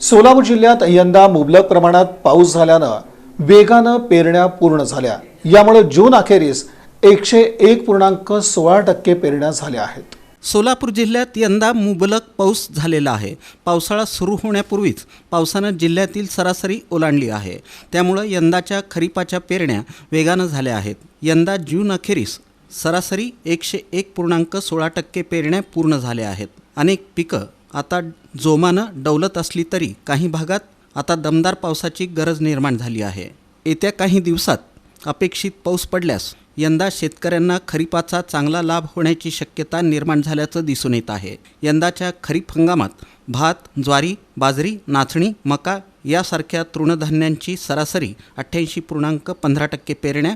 सोलापूर जिल्ह्यात यंदा मुबलक प्रमाणात पाऊस झाल्यानं वेगानं पेरण्या पूर्ण झाल्या. यामुळे जून अखेरीस एकशे एक पूर्णांक सोळा टक्के पेरण्या झाल्या आहेत. सोलापूर जिल्ह्यात यंदा मुबलक पाऊस झालेला आहे. पावसाळा सुरू होण्यापूर्वीच पावसानं जिल्ह्यातील सरासरी ओलांडली आहे. त्यामुळं यंदाच्या खरीपाच्या पेरण्या वेगानं झाल्या आहेत. यंदा जून अखेरीस सरासरी एकशे एक पूर्णांक सोळा टक्के पेरण्या पूर्ण झाल्या आहेत. अनेक पिकं आता जोमानं डौलत असली तरी काही भागात आता दमदार पावसाची गरज निर्माण झाली आहे. येत्या काही दिवसात अपेक्षित पाऊस पडल्यास यंदा शेतकऱ्यांना खरीपाचा चांगला लाभ होण्याची शक्यता निर्माण झाल्याचं दिसून येत आहे. यंदाच्या खरीप हंगामात भात ज्वारी बाजरी नाचणी मका यासारख्या तृणधान्यांची सरासरी अठ्ठ्याऐंशी पूर्णांक पंधरा टक्के पेरण्या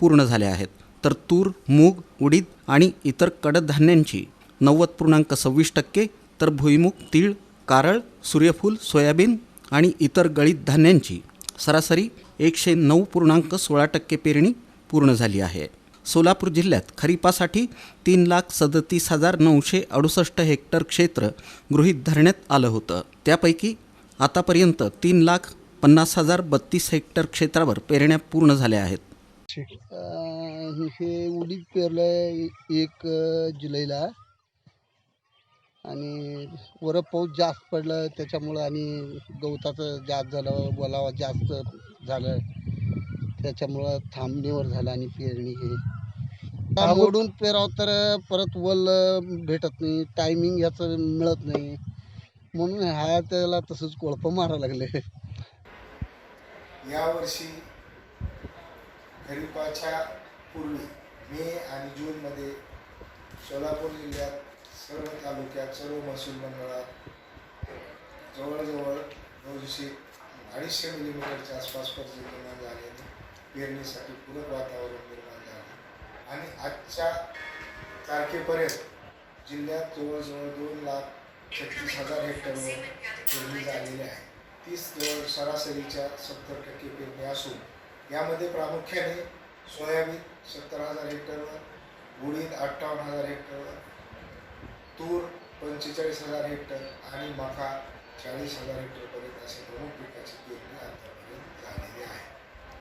पूर्ण झाल्या आहेत. तर तूर मूग उडीद आणि इतर कडधान्यांची नव्वद पूर्णांक सव्वीस टक्के तर भुईमुग तीळ कारळ सूर्यफूल सोयाबीन आणि इतर गळीत धान्यांची सरासरी एकशे नऊ पूर्णांक सोळा टक्के पेरणी पूर्ण झाली आहे. सोलापूर जिल्ह्यात खरीपासाठी तीन लाख सदतीस हजार नऊशे अडुसष्ट हेक्टर क्षेत्र गृहीत धरण्यात आलं होतं. त्यापैकी आतापर्यंत तीन लाख पन्नास हजार बत्तीस हेक्टर क्षेत्रावर पेरण्या पूर्ण झाल्या आहेत. हे उडीद पेरलं एक जुलैला. आणि वर पाऊस जास्त पडलं त्याच्यामुळं आणि गवताचं जास्त झालं बोलावा जास्त झालं. त्याच्यामुळं थांबणीवर झालं आणि पेरणी हे मोडून पेराव तर परत वल भेटत नाही टायमिंग ह्याचं मिळत नाही. म्हणून हा त्याला तसंच कोळपं मारायला लागले. यावर्षी खरीपाच्या पूर्वी मे आणि जूनमध्ये सोलापूर जिल्ह्यात तालुक्यात सर्व महसूल मंडळात जवळजवळ दोनशे अडीचशे मिलीमीटरच्या आसपास पर्जन्यमान झाल्याने पेरणीसाठी पूरक वातावरण निर्माण झाले. आणि आजच्या तारखेपर्यंत जिल्ह्यात जवळजवळ दोन लाख छत्तीस हजार हेक्टरवर पेरणी झालेली आहे. तीस जवळ सरासरीच्या सत्तर टक्के पेरणी असून यामध्ये प्रामुख्याने सोयाबीन सत्तर हजार हेक्टरवर उडीद अठ्ठावन्न हजार हेक्टरवर तूर पंचेचाळीस हजार हेक्टर आणि मका चाळीस हजार हेक्टरपर्यंत असे प्रमुख पिकाची पेरणी आतापर्यंत झालेली आहे.